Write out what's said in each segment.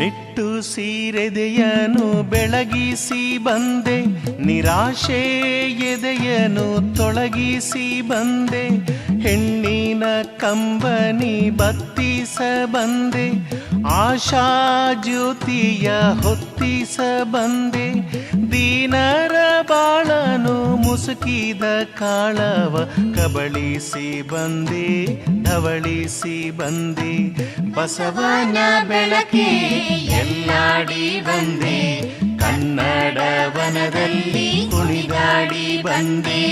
ನಿಟ್ಟು ಸೀರೆದೆಯನು ಬೆಳಗಿಸಿ ಬಂದೆ, ನಿರಾಶೆ ಎದೆಯನು ತೊಳಗಿಸಿ ಬಂದೆ, ಹೆಣ್ಣಿನ ಕಂಬನಿ ಬತ್ತಿಸ ಬಂದೆ, ಆಶಾ ಜ್ಯೋತಿಯ ಹೊತ್ತಿಸ ಬಂದೆ ದೀನರ ಬಾಳನು ಮುಸುಕಿದ ಕಾಳವ, ಕಬಳಿಸಿ ಬಂದೆ, ಧವಳಿಸಿ ಬಂದೆ, ಬಸವನ ಬೆಳಕೆ ಎಲ್ಲಾಡಿ ಬಂದೆ ಕನ್ನಡ ವನದಲ್ಲಿ ಕುಣಿದಾಡಿ ಬಂದೆ.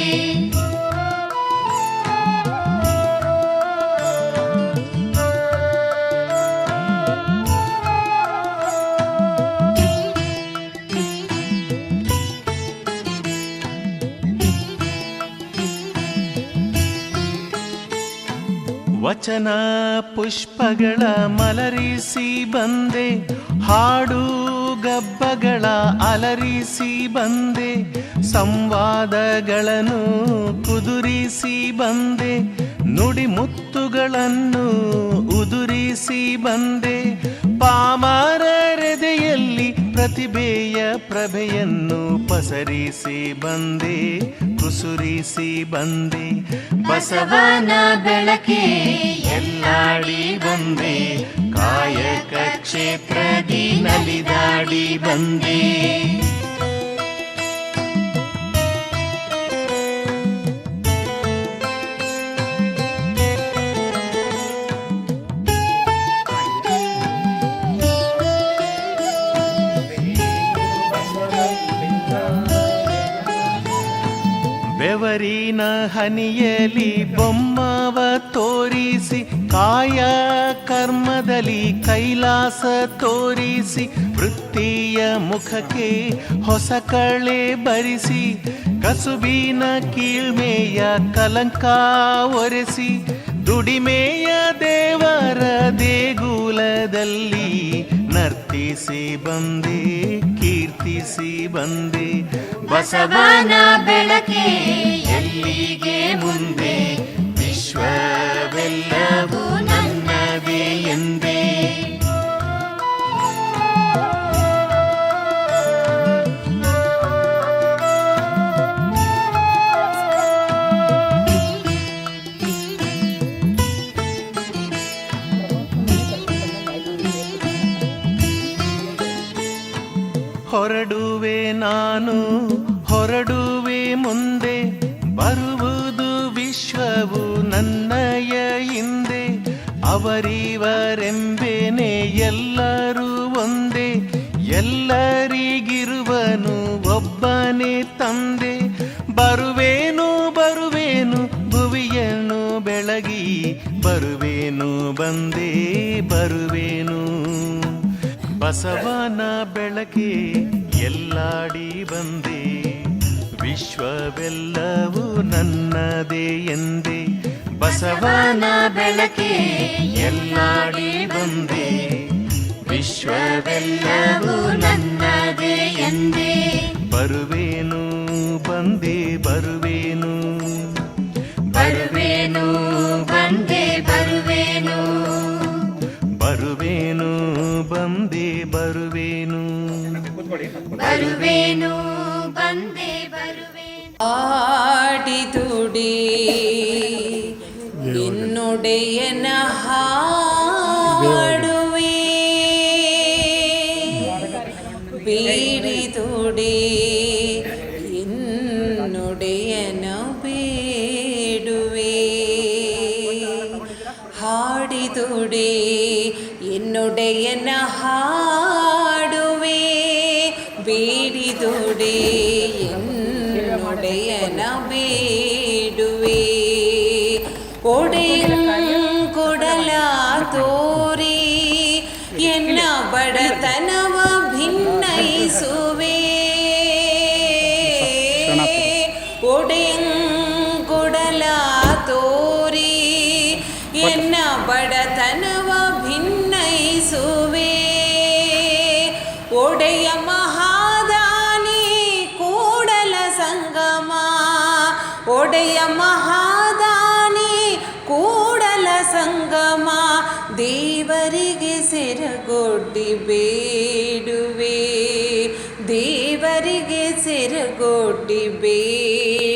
ವಚನ ಪುಷ್ಪಗಳ ಮಲರಿಸಿ ಬಂದೆ, ಹಾಡು ಗಬ್ಬಗಳ ಅಲರಿಸಿ ಬಂದೆ, ಸಂವಾದಗಳನ್ನು ಕುದುರಿಸಿ ಬಂದೆ ನುಡಿ ಮುತ್ತುಗಳನ್ನು ಉದುರಿಸಿ ಬಂದೆ ಪಾಮರರೆದೆಯಲ್ಲಿ ಪ್ರತಿಭೆಯ ಪ್ರಭೆಯನ್ನು ಪಸರಿಸಿ ಬಂದೆ ಕುಸುರಿಸಿ ಬಂದೆ. ಬಸವನ ಬೆಳಕೆ ಎಲ್ಲಾಡಿ ಬಂದೆ ಕಾಯಕ ಕ್ಷೇತ್ರದಿ ನಲಿದಾಡಿ ಬಂದೆ. ಬೆವರಿನ ಹನಿಯಲಿ ಬೊಮ್ಮವ ತೋರಿಸಿ, ಕಾಯ ಕರ್ಮದಲ್ಲಿ ಕೈಲಾಸ ತೋರಿಸಿ, ವೃತ್ತಿಯ ಮುಖಕ್ಕೆ ಹೊಸ ಕಳೆ ಬರಿಸಿ, ಕಸುಬಿನ ಕೀಳ್ಮೆಯ ಕಲಂಕ ಒರೆಸಿ, ದುಡಿಮೆಯ ದೇವರ ದೇಗುಲದಲ್ಲಿ ನರ್ತಿಸಿ ಬಂದೆ, ಕೀರ್ತಿಸಿ ಬಂದೆ ಬಸವನ ಬೆಳಕೆ ಎಲ್ಲಿಗೆ ಮುಂದೆ? ಹೊರಡುವೆ ನಾನು ಹೊರಡುವೆ ಮುಂದೆ ಬರುವುದು ವಿಶ್ವವು ನನ್ನಯ ಹಿಂದೆ ಅವರಿವರೆಂಬೆನೆ ಎಲ್ಲರೂ ಒಂದೇ ಎಲ್ಲರಿಗಿರುವನು ಒಬ್ಬನೇ ಬಸವನ ಬೆಳಕಿ ಎಲ್ಲಾಡಿ ಬಂದೆ. ವಿಶ್ವವೆಲ್ಲವೂ ನನ್ನದೇ ಎಂದೆ. ಬಸವನ ಬೆಳಕಿ ಎಲ್ಲಾಡಿ ಬಂದೆ. ವಿಶ್ವವೆಲ್ಲವೂ ನನ್ನದೇ ಎಂದೆ. ಬರುವೇನು, ಬಂದೆ ಬರುವೇನು ಬರುವೇನು ಬಂದೆ ಬರುವೇನು ಆಡಿದುಡಿ ನಿನ್ನೊಡೆಯನ ಹಾಡುವೆ ಬೀಡಿದುಡಿ ಇನ್ನೊಡೆಯನ ಬೇಡುವೆ ಹಾಡಿದುಡಿ என்னுடையன ಹಾಡುವೆ ಬೇಡಿದೊಡೆ என்னுடையன ಬೇಡುವೆ ಒಡೆಯ ಕೊಡಲ ತೋರಿ ಎನ್ನ ಬಡತನವ ಭಿನ್ನೈಸುವೆ ಒಡೆಯ ಕೊಡಲ ತೋರಿ ಎನ್ನ ಬಡತನವ ಭಿನ್ನೈಸುವೆ ಒಡೆಯ ಮಹಾ ಮಹಾದಾನಿ ಕೂಡಲ ಸಂಗಮ ದೇವರಿಗೆ ಸೆರಗೊಡ್ಡಿ ಬೇಡುವೆ ದೇವರಿಗೆ ಸೆರಗೊಡ್ಡಿ ಬೇಡುವೆ